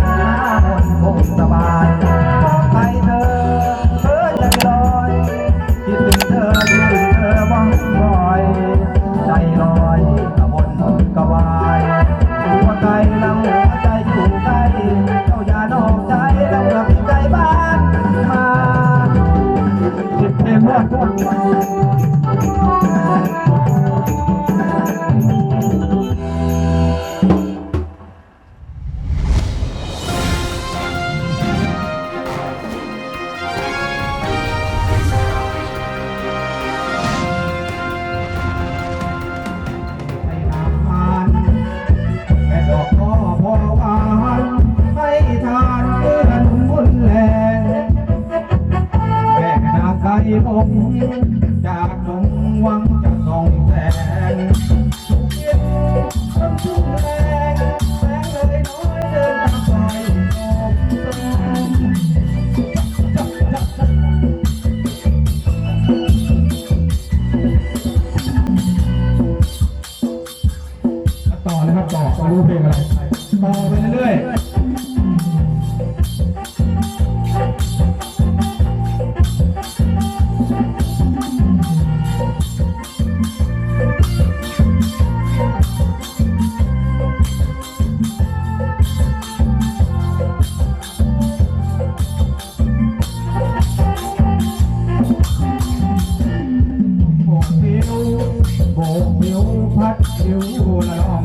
นหน้ามนคงสบายบอกไปเธอเธอจะลอยคิดถึงเธอคิดถึงเธอวังลอย ใจลอยกระวนกระวายหัวใจแล้วหัวใจอยู่ใกล้เจ้าอย่านอกใจแล้วกลับใจบ้านมาคิดเพลงว่าทุ นางไก่บงจากดงวังจะส่องแสงทุกเย็นต้นชุ่มแรงแสงเลยน้อยเดินตามซอยออกจับจับจับต่อเลยครับต่อต่อรู้เพลงอะไรต่อไปเรื่อยๆ โบกผิวพัดผิวละลอง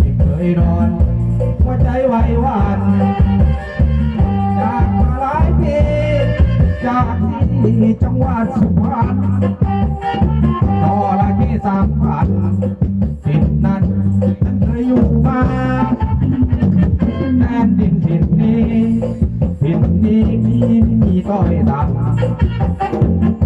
ที่เคยนอนหัวใจไหววันจากมาหลายปีจากที่จังหวัดสุพรรณต่อละที่สามพันติดนั้นฉันเคยอยู่มาแน่นดินดินนี้ดินนี้มีมีต้อยดำ